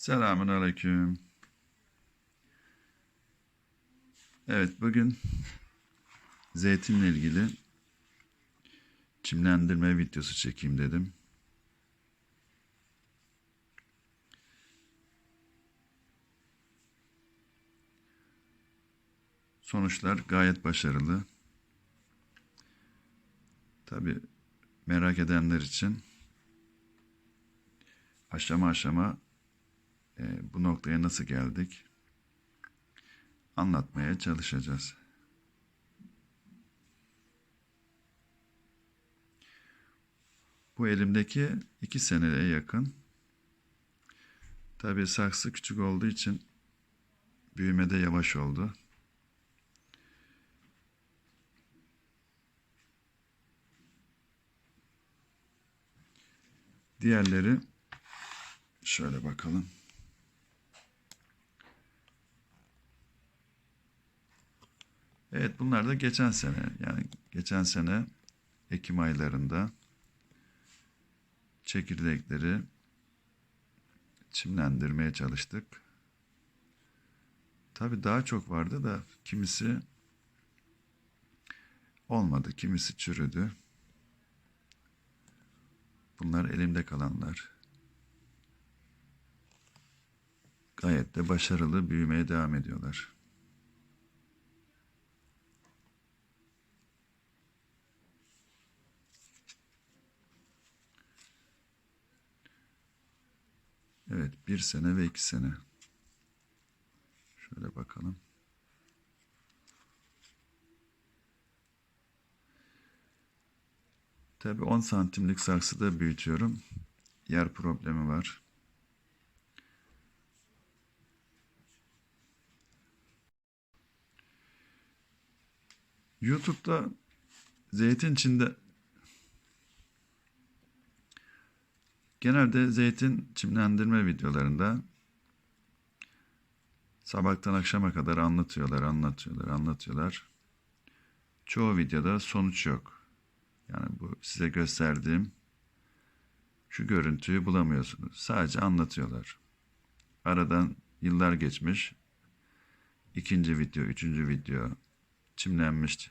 Selamun Aleyküm. Evet bugün zeytinle ilgili çimlendirme videosu çekeyim dedim. Sonuçlar gayet başarılı. Tabi merak edenler için aşama aşama e, bu noktaya nasıl geldik anlatmaya çalışacağız. Bu elimdeki iki seneye yakın. Tabi saksı küçük olduğu için büyümede yavaş oldu. Diğerleri şöyle bakalım. Evet bunlar da geçen sene yani geçen sene Ekim aylarında çekirdekleri çimlendirmeye çalıştık. Tabi daha çok vardı da kimisi olmadı, kimisi çürüdü. Bunlar elimde kalanlar. Gayet de başarılı büyümeye devam ediyorlar. Evet, bir sene ve iki sene. Şöyle bakalım. Tabii 10 santimlik saksıda büyütüyorum. Yer problemi var. YouTube'da zeytin içinde genelde zeytin çimlendirme videolarında sabahtan akşama kadar anlatıyorlar, anlatıyorlar, anlatıyorlar. Çoğu videoda sonuç yok. Yani bu size gösterdiğim şu görüntüyü bulamıyorsunuz. Sadece anlatıyorlar. Aradan yıllar geçmiş. İkinci video, üçüncü video çimlenmiş.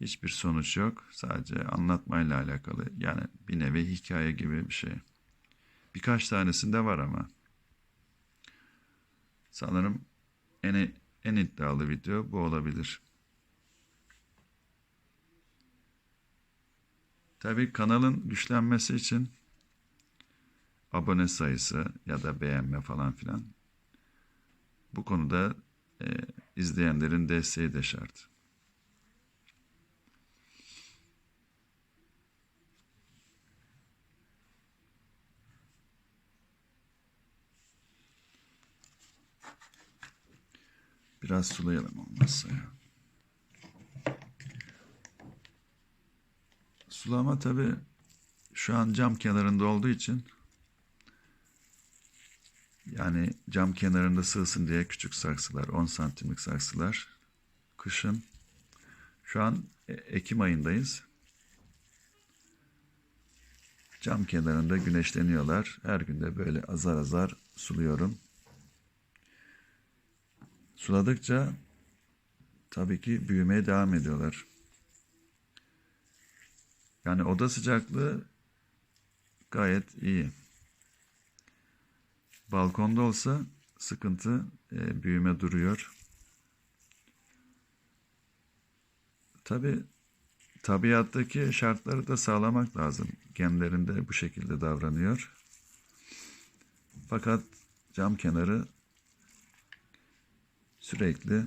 Hiçbir sonuç yok. Sadece anlatmayla alakalı. Yani bir nevi hikaye gibi bir şey. Birkaç tanesinde var ama. Sanırım en, en iddialı video bu olabilir. Tabii kanalın güçlenmesi için abone sayısı ya da beğenme falan filan bu konuda e, izleyenlerin desteği de şart. Biraz sulayalım olmazsa ya. Sulama tabi şu an cam kenarında olduğu için yani cam kenarında sığsın diye küçük saksılar 10 santimlik saksılar kışın şu an e, Ekim ayındayız. Cam kenarında güneşleniyorlar. Her günde böyle azar azar suluyorum. Suladıkça tabii ki büyümeye devam ediyorlar. Yani oda sıcaklığı gayet iyi. Balkonda olsa sıkıntı, e, büyüme duruyor. Tabi tabiattaki şartları da sağlamak lazım. Genlerinde bu şekilde davranıyor. Fakat cam kenarı sürekli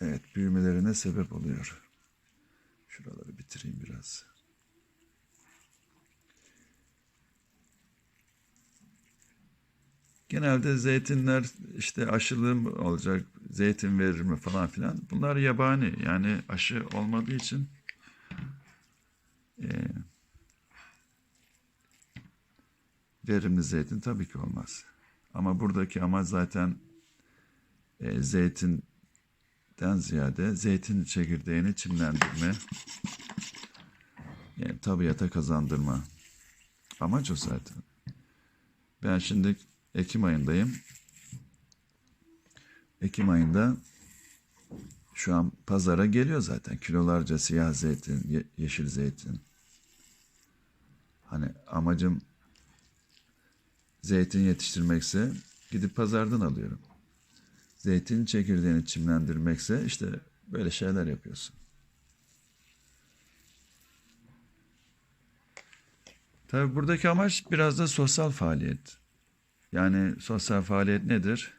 evet büyümelerine sebep oluyor. Şuraları bitireyim biraz. Genelde zeytinler işte aşılı mı olacak, zeytin verir mi falan filan. Bunlar yabani yani aşı olmadığı için e, verimli zeytin tabii ki olmaz. Ama buradaki amaç zaten e, zeytinden ziyade zeytin çekirdeğini çimlendirme, yani tabiata kazandırma. Amaç o zaten. Ben şimdi Ekim ayındayım. Ekim ayında şu an pazara geliyor zaten. Kilolarca siyah zeytin, ye- yeşil zeytin. Hani amacım zeytin yetiştirmekse gidip pazardan alıyorum. Zeytin çekirdeğini çimlendirmekse işte böyle şeyler yapıyorsun. Tabii buradaki amaç biraz da sosyal faaliyet. Yani sosyal faaliyet nedir?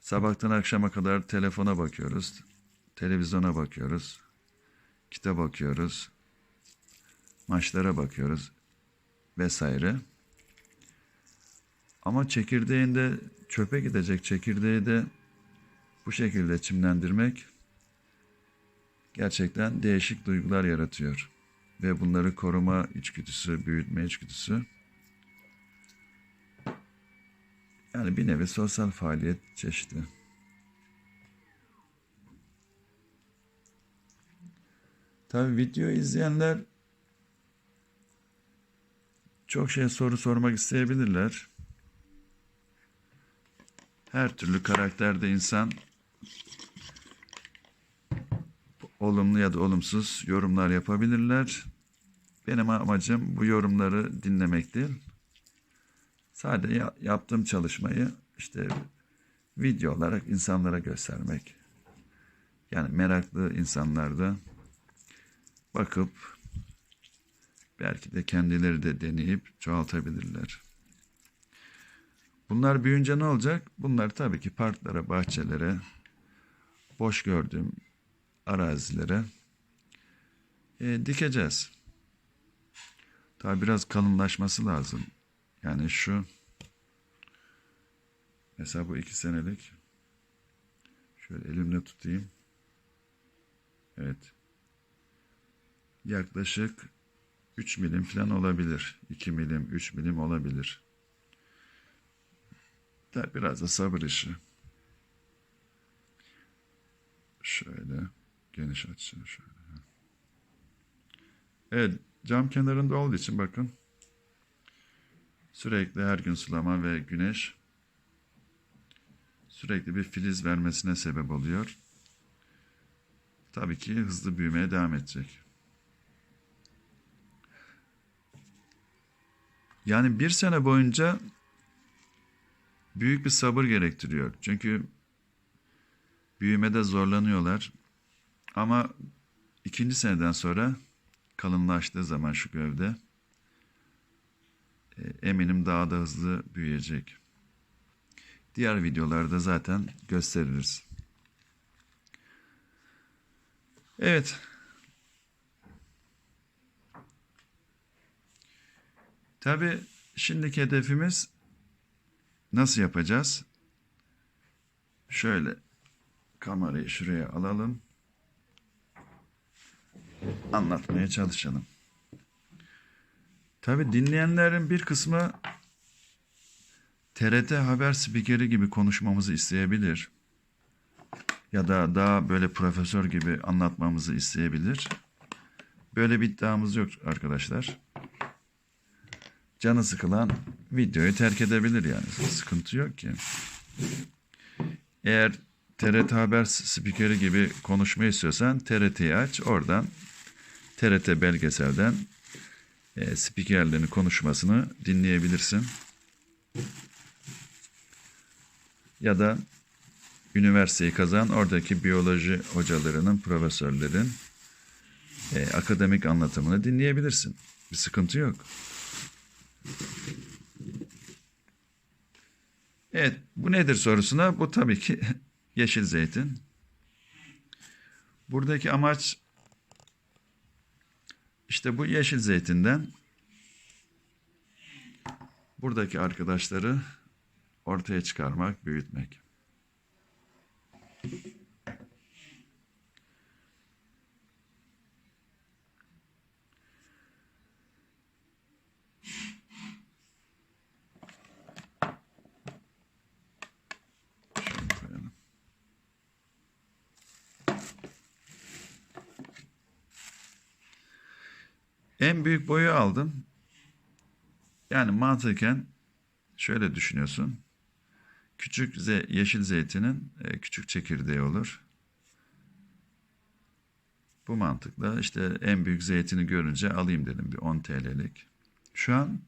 Sabahtan akşama kadar telefona bakıyoruz, televizyona bakıyoruz, kitap bakıyoruz, maçlara bakıyoruz vesaire. Ama çekirdeğinde çöpe gidecek çekirdeği de bu şekilde çimlendirmek gerçekten değişik duygular yaratıyor. Ve bunları koruma içgüdüsü, büyütme içgüdüsü yani bir nevi sosyal faaliyet çeşidi. Tabii video izleyenler çok şey soru sormak isteyebilirler. Her türlü karakterde insan olumlu ya da olumsuz yorumlar yapabilirler. Benim amacım bu yorumları dinlemek değil. Sadece ya- yaptığım çalışmayı işte video olarak insanlara göstermek. Yani meraklı insanlar da bakıp belki de kendileri de deneyip çoğaltabilirler. Bunlar büyüyünce ne olacak? Bunlar tabii ki parklara, bahçelere, boş gördüğüm arazilere e, dikeceğiz. Tabii biraz kalınlaşması lazım. Yani şu mesela bu iki senelik şöyle elimle tutayım. Evet. Yaklaşık 3 milim falan olabilir. 2 milim, 3 milim olabilir. Tabii biraz da sabır işi. Şöyle geniş açı şöyle. Evet, cam kenarında olduğu için bakın. Sürekli her gün sulama ve güneş sürekli bir filiz vermesine sebep oluyor. Tabii ki hızlı büyümeye devam edecek. Yani bir sene boyunca büyük bir sabır gerektiriyor. Çünkü büyümede zorlanıyorlar. Ama ikinci seneden sonra kalınlaştığı zaman şu gövde e, eminim daha da hızlı büyüyecek. Diğer videolarda zaten gösteririz. Evet. Tabii şimdiki hedefimiz nasıl yapacağız? Şöyle kamerayı şuraya alalım. Anlatmaya çalışalım. Tabii dinleyenlerin bir kısmı TRT haber spikeri gibi konuşmamızı isteyebilir. Ya da daha böyle profesör gibi anlatmamızı isteyebilir. Böyle bir iddiamız yok arkadaşlar. Canı sıkılan videoyu terk edebilir yani. Sıkıntı yok ki. Eğer TRT haber spikeri gibi konuşmayı istiyorsan TRT'yi aç. Oradan TRT belgeselden e, spikerlerin konuşmasını dinleyebilirsin. Ya da üniversiteyi kazan oradaki biyoloji hocalarının, profesörlerin e, akademik anlatımını dinleyebilirsin. Bir sıkıntı yok. Evet, bu nedir sorusuna bu tabii ki yeşil zeytin. Buradaki amaç işte bu yeşil zeytinden buradaki arkadaşları ortaya çıkarmak, büyütmek. Şöyle koyalım. En büyük boyu aldım. Yani mantıken şöyle düşünüyorsun. Küçük ze- yeşil zeytinin e, küçük çekirdeği olur. Bu mantıkla işte en büyük zeytini görünce alayım dedim bir 10 TL'lik. Şu an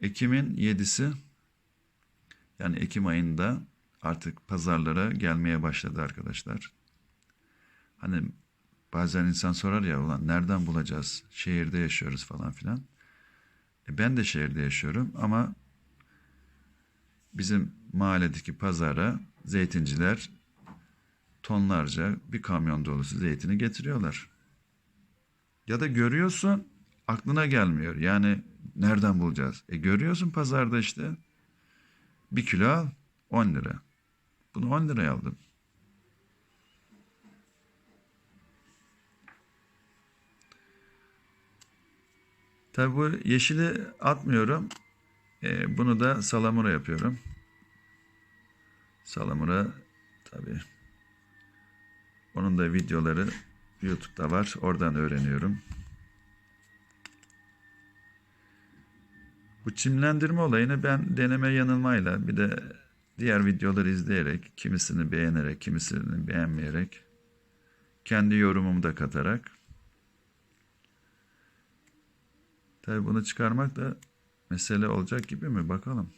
Ekim'in 7'si yani Ekim ayında artık pazarlara gelmeye başladı arkadaşlar. Hani bazen insan sorar ya ulan nereden bulacağız? Şehirde yaşıyoruz falan filan. E ben de şehirde yaşıyorum ama bizim mahalledeki pazara zeytinciler tonlarca bir kamyon dolusu zeytini getiriyorlar. Ya da görüyorsun aklına gelmiyor. Yani nereden bulacağız? E görüyorsun pazarda işte. Bir kilo al 10 lira. Bunu 10 liraya aldım. Tabi bu yeşili atmıyorum. E, bunu da salamura yapıyorum. Salamura tabi. Onun da videoları YouTube'da var. Oradan öğreniyorum. Bu çimlendirme olayını ben deneme yanılmayla bir de diğer videoları izleyerek, kimisini beğenerek, kimisini beğenmeyerek, kendi yorumumu da katarak Tabii bunu çıkarmak da mesele olacak gibi mi? Bakalım.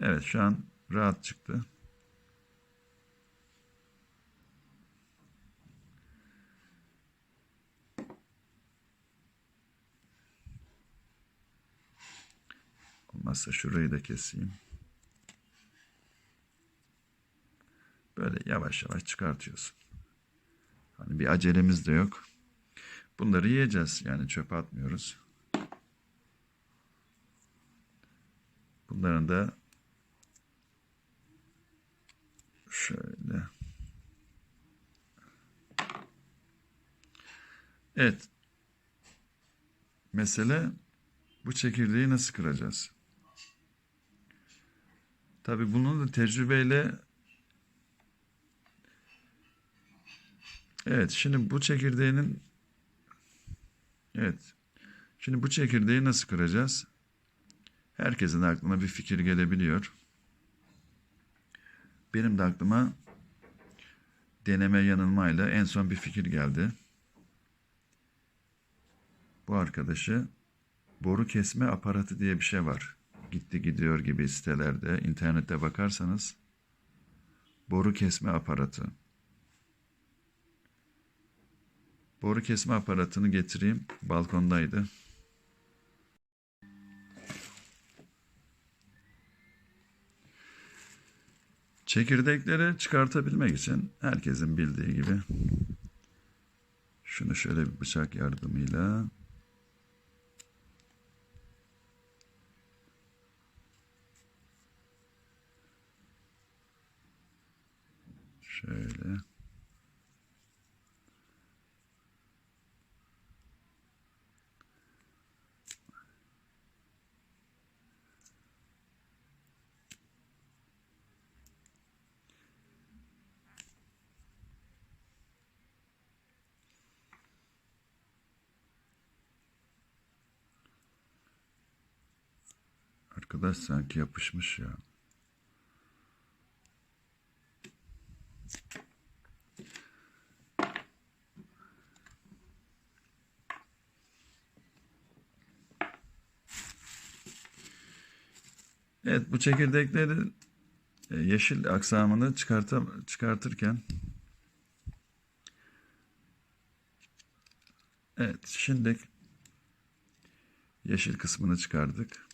Evet şu an rahat çıktı. Olmazsa şurayı da keseyim. Böyle yavaş yavaş çıkartıyorsun. Hani bir acelemiz de yok. Bunları yiyeceğiz. Yani çöpe atmıyoruz. Bunların da şöyle Evet. Mesele bu çekirdeği nasıl kıracağız? Tabii bunun da tecrübeyle Evet, şimdi bu çekirdeğinin Evet. Şimdi bu çekirdeği nasıl kıracağız? Herkesin aklına bir fikir gelebiliyor. Benim de aklıma deneme yanılmayla en son bir fikir geldi. Bu arkadaşı boru kesme aparatı diye bir şey var. Gitti gidiyor gibi sitelerde, internette bakarsanız boru kesme aparatı. Boru kesme aparatını getireyim. Balkondaydı. Çekirdekleri çıkartabilmek için herkesin bildiği gibi şunu şöyle bir bıçak yardımıyla şöyle Arkadaş sanki yapışmış ya. Evet bu çekirdekleri e, yeşil aksamını çıkarta, çıkartırken Evet şimdi yeşil kısmını çıkardık.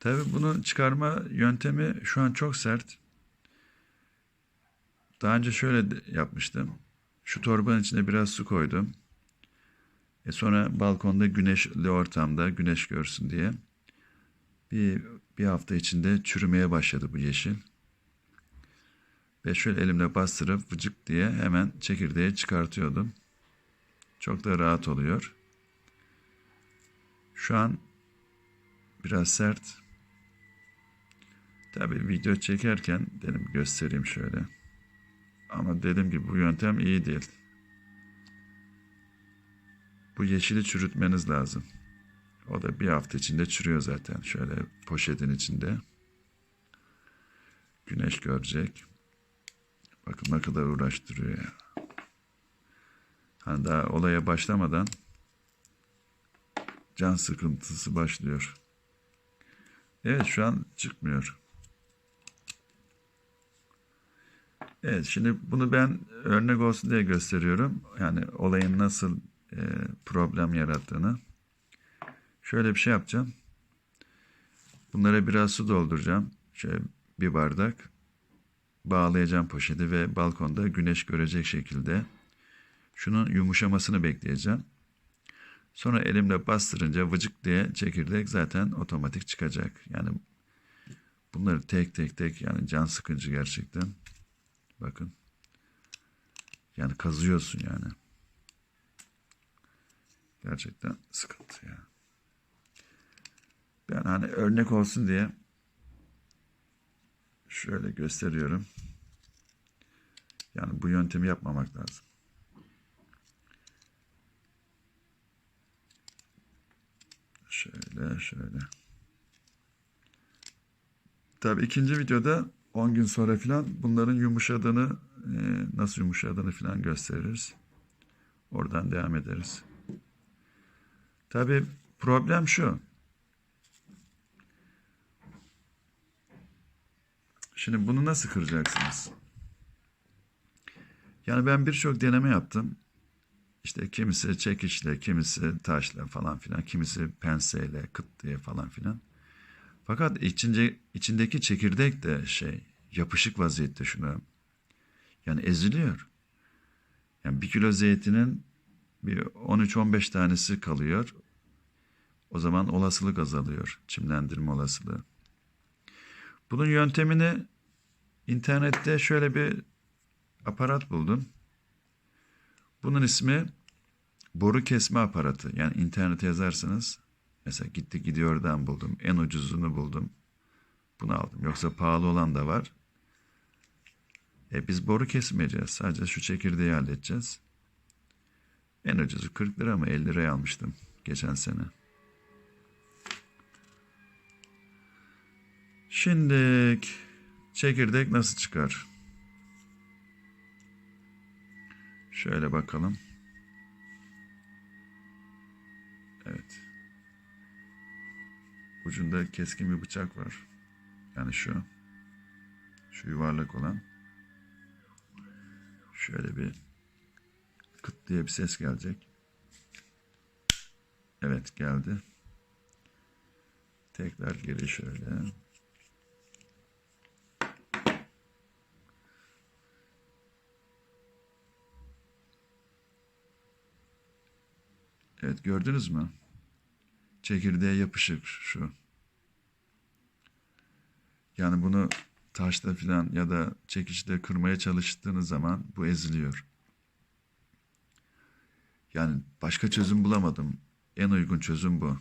Tabii bunu çıkarma yöntemi şu an çok sert. Daha önce şöyle yapmıştım. Şu torbanın içine biraz su koydum. E sonra balkonda güneşli ortamda güneş görsün diye. Bir, bir hafta içinde çürümeye başladı bu yeşil. Ve şöyle elimle bastırıp vıcık diye hemen çekirdeği çıkartıyordum. Çok da rahat oluyor. Şu an biraz sert. Tabii video çekerken dedim göstereyim şöyle. Ama dedim ki bu yöntem iyi değil. Bu yeşili çürütmeniz lazım. O da bir hafta içinde çürüyor zaten. Şöyle poşetin içinde. Güneş görecek. Bakın ne kadar uğraştırıyor ya. Hani daha olaya başlamadan can sıkıntısı başlıyor. Evet şu an çıkmıyor. Evet şimdi bunu ben örnek olsun diye gösteriyorum. Yani olayın nasıl e, problem yarattığını. Şöyle bir şey yapacağım. Bunlara biraz su dolduracağım. Şöyle bir bardak. Bağlayacağım poşeti ve balkonda güneş görecek şekilde. Şunun yumuşamasını bekleyeceğim. Sonra elimle bastırınca vıcık diye çekirdek zaten otomatik çıkacak. Yani bunları tek tek tek yani can sıkıcı gerçekten. Bakın. Yani kazıyorsun yani. Gerçekten sıkıntı ya. Ben hani örnek olsun diye şöyle gösteriyorum. Yani bu yöntemi yapmamak lazım. Şöyle şöyle. Tabii ikinci videoda 10 gün sonra filan bunların yumuşadığını, e, nasıl yumuşadığını filan gösteririz. Oradan devam ederiz. Tabii problem şu. Şimdi bunu nasıl kıracaksınız? Yani ben birçok deneme yaptım. İşte kimisi çekiçle, kimisi taşla falan filan, kimisi penseyle, kıt diye falan filan. Fakat içince, içindeki çekirdek de şey yapışık vaziyette şuna. Yani eziliyor. Yani bir kilo zeytinin bir 13-15 tanesi kalıyor. O zaman olasılık azalıyor. Çimlendirme olasılığı. Bunun yöntemini internette şöyle bir aparat buldum. Bunun ismi boru kesme aparatı. Yani internete yazarsanız mesela gitti gidiyordan buldum. En ucuzunu buldum. Bunu aldım. Yoksa pahalı olan da var. E biz boru kesmeyeceğiz. Sadece şu çekirdeği halledeceğiz. En ucuzu 40 lira mı 50 liraya almıştım geçen sene. Şimdi çekirdek nasıl çıkar? Şöyle bakalım. Evet. Ucunda keskin bir bıçak var. Yani şu. Şu yuvarlak olan. Şöyle bir kıt diye bir ses gelecek. Evet geldi. Tekrar geri şöyle. Evet gördünüz mü? Çekirdeğe yapışık şu. Yani bunu taşla filan ya da çekiçle kırmaya çalıştığınız zaman bu eziliyor. Yani başka çözüm bulamadım. En uygun çözüm bu.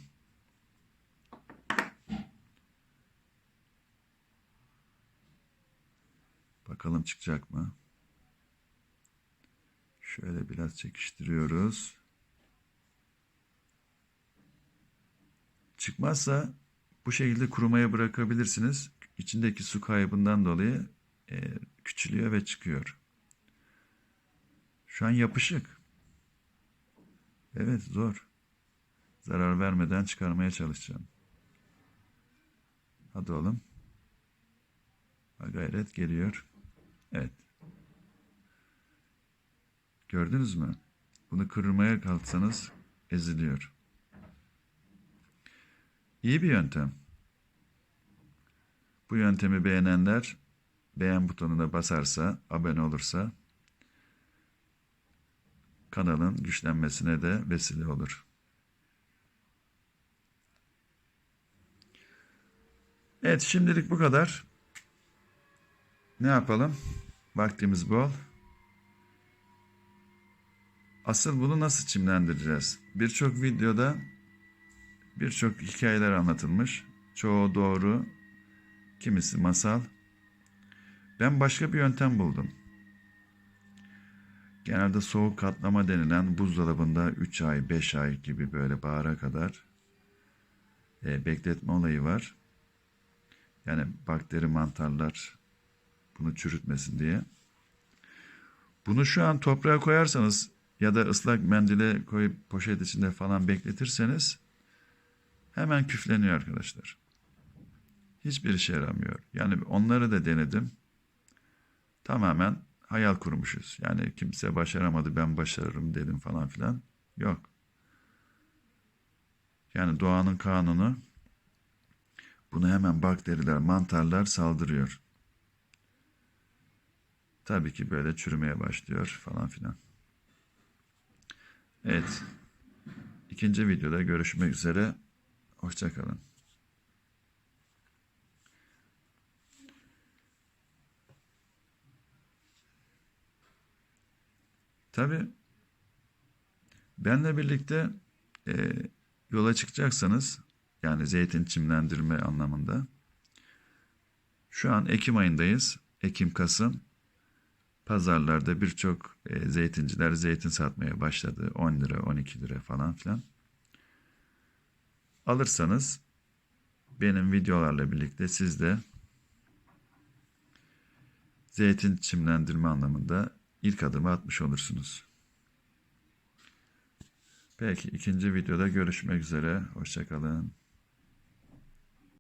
Bakalım çıkacak mı? Şöyle biraz çekiştiriyoruz. Çıkmazsa bu şekilde kurumaya bırakabilirsiniz. İçindeki su kaybından dolayı e, küçülüyor ve çıkıyor. Şu an yapışık. Evet zor. Zarar vermeden çıkarmaya çalışacağım. Hadi oğlum. Ha, gayret geliyor. Evet. Gördünüz mü? Bunu kırmaya kalksanız eziliyor. İyi bir yöntem. Bu yöntemi beğenenler beğen butonuna basarsa, abone olursa kanalın güçlenmesine de vesile olur. Evet şimdilik bu kadar. Ne yapalım? Vaktimiz bol. Asıl bunu nasıl çimlendireceğiz? Birçok videoda birçok hikayeler anlatılmış. Çoğu doğru, kimisi masal. Ben başka bir yöntem buldum. Genelde soğuk katlama denilen buzdolabında 3 ay, 5 ay gibi böyle bahara kadar e, bekletme olayı var. Yani bakteri mantarlar bunu çürütmesin diye. Bunu şu an toprağa koyarsanız ya da ıslak mendile koyup poşet içinde falan bekletirseniz hemen küfleniyor arkadaşlar. Hiçbir işe yaramıyor. Yani onları da denedim. Tamamen hayal kurmuşuz. Yani kimse başaramadı ben başarırım dedim falan filan. Yok. Yani doğanın kanunu bunu hemen bakteriler, mantarlar saldırıyor. Tabii ki böyle çürümeye başlıyor falan filan. Evet. İkinci videoda görüşmek üzere. Hoşçakalın. Tabii benle birlikte e, yola çıkacaksanız yani zeytin çimlendirme anlamında şu an Ekim ayındayız. Ekim, Kasım pazarlarda birçok e, zeytinciler zeytin satmaya başladı. 10 lira, 12 lira falan filan. Alırsanız benim videolarla birlikte siz de zeytin çimlendirme anlamında ilk adımı atmış olursunuz. Peki ikinci videoda görüşmek üzere. Hoşçakalın.